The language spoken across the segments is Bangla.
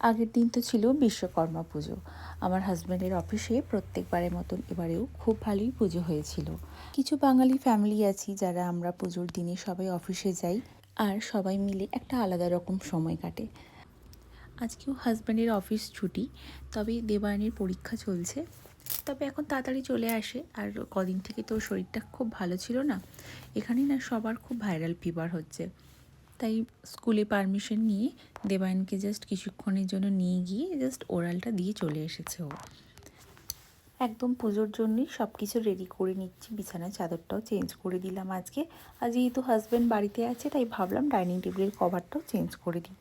আগের দিন তো ছিল বিশ্বকর্মা পুজো। আমার হাজব্যান্ডের অফিসে প্রত্যেকবারের মতন এবারেও খুব ভালোই পুজো হয়েছিল। কিছু বাঙালি ফ্যামিলি আছি যারা আমরা পুজোর দিনে সবাই অফিসে যাই আর সবাই মিলে একটা আলাদা রকম সময় কাটে। আজকেও হাজব্যান্ডের অফিস ছুটি, তবে দেবায়নের পরীক্ষা চলছে। তবে এখন তাড়াতাড়ি চলে আসে আর কদিন থেকে তো শরীরটা খুব ভালো ছিল না। এখানে না সবার খুব ভাইরাল ফিভার হচ্ছে। তাই স্কুলে পারমিশন নিয়ে দেবায়নকে জাস্ট কিছুক্ষণের জন্য নিয়ে গিয়ে জাস্ট ওরালটা দিয়ে চলে এসেছে ও। একদম পুজোর জন্যই সব কিছু রেডি করে নিচ্ছি, বিছানার চাদরটাও চেঞ্জ করে দিলাম আজকে। আর যেহেতু হাজব্যান্ড বাড়িতে আছে, তাই ভাবলাম ডাইনিং টেবিলের কভারটাও চেঞ্জ করে দিই।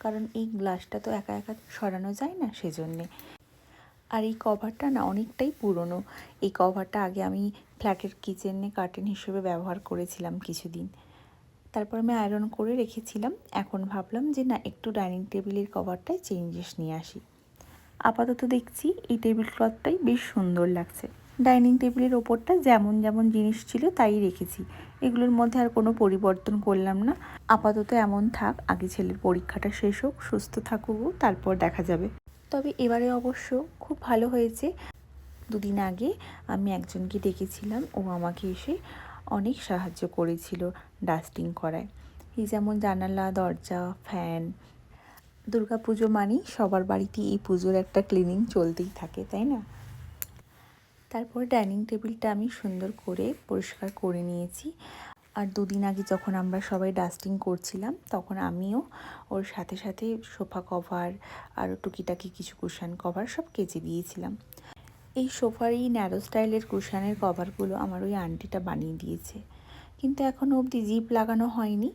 কারণ এই গ্লাসটা তো একা একা সরানো যায় না সেজন্যে। আর এই কভারটা না অনেকটাই পুরনো। এই কভারটা আগে আমি ফ্ল্যাটের কিচেনে কার্টেন হিসেবে ব্যবহার করেছিলাম কিছুদিন। তারপর আমি আয়রন করে রেখেছিলাম। এখন ভাবলাম যে না, একটু ডাইনিং টেবিলের কভারটায় চেঞ্জেস নিয়ে আসি। আপাতত দেখছি এই টেবিল ক্লথটাই বেশ সুন্দর লাগছে। ডাইনিং টেবিলের ওপরটা যেমন যেমন জিনিস ছিল, তাই রেখেছি। এগুলোর মধ্যে আর কোনো পরিবর্তন করলাম না। আপাতত এমন থাক, আগে ছেলের পরীক্ষাটা শেষ হোক, সুস্থ থাকুক তারপর দেখা যাবে। তবে এবারে অবশ্য খুব ভালো হয়েছে। দুদিন আগে আমি একজনকে ডেকেছিলাম, ও আমাকে এসে অনেক সাহায্য করেছিল ডাস্টিং করায়। এই যেমন জানালা, দরজা, ফ্যান দুর্গা পুজো মানেই সবার বাড়িতে এই পুজোর একটা ক্লিনিং চলতেই থাকে, তাই না? তারপর ডাইনিং টেবিলটা আমি সুন্দর করে পরিষ্কার করে নিয়েছি। আর দুদিন আগে যখন আমরা সবাই ডাস্টিং করছিলাম, তখন আমিও ওর সাথে সাথে সোফা কভার আর টুকিটাকি কিছু কুশান কভার সব কেচে দিয়েছিলাম। এই সোফার এই ন্যারো স্টাইলের কুশানের কভারগুলো আমার ওই আন্টিটা বানিয়ে দিয়েছে। কিন্তু এখনও অবধি জিপ লাগানো হয়নি।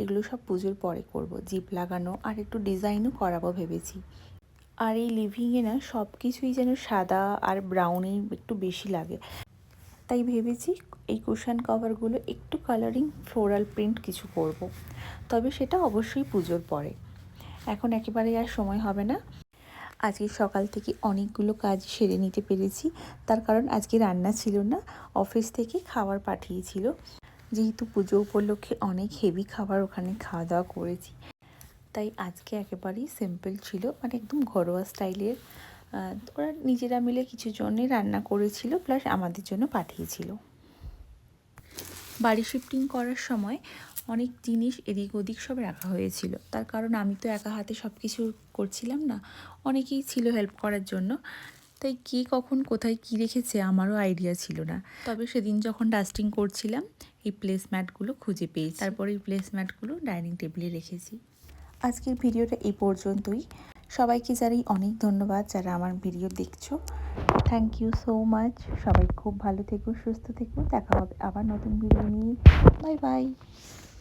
এগুলো সব পুজোর পরে করব, জিপ লাগানো আর একটু ডিজাইনও করাবো ভেবেছি। আর এই লিভিংয়ে না সব কিছুই যেন সাদা আর ব্রাউনই একটু বেশি লাগে। তাই ভেবেছি এই কুশান কভারগুলো একটু কালারিং ফ্লোরাল প্রিন্ট কিছু করব। তবে সেটা অবশ্যই পুজোর পরে। এখন একেবারে আর সময় হবে না। আজকে সকাল থেকে অনেকগুলো কাজ সেরে নিতে পেরেছি। তার কারণ আজকে রান্না ছিল না, অফিস থেকে খাবার পাঠিয়েছিল। যেহেতু পুজো উপলক্ষে অনেক হেভি খাবার ওখানে খাওয়া দাওয়া করেছি। তাই আজকে একেবারেই সিম্পল ছিল মানে একদম ঘরোয়া স্টাইলের ওরা নিজেরা মিলে কিছু জন্যে রান্না করেছিল প্লাস আমাদের জন্য পাঠিয়েছিল। বাড়ি শিফটিং করার সময় অনেক জিনিস এদিক ওদিক সব রাখা হয়েছিল। তার কারণ আমি তো একা হাতে সব কিছু করছিলাম না। অনেকেই ছিল হেল্প করার জন্য। তাই কে কখন কোথায় কী রেখেছে আমারও আইডিয়া ছিল না। তবে সেদিন যখন ডাস্টিং করছিলাম, এই প্লেস ম্যাটগুলো খুঁজে পেয়েছি। তারপর এই প্লেস ম্যাটগুলো ডাইনিং টেবিলে রেখেছি। আজকের ভিডিওটা এই পর্যন্তই। সবাইকে জানাই অনেক ধন্যবাদ যারা আমার ভিডিও দেখছ। থ্যাংক ইউ সো মাচ সবাই খুব ভালো থেকো, সুস্থ থেকো। দেখা হবে আবার নতুন ভিডিও নিয়ে। Bye bye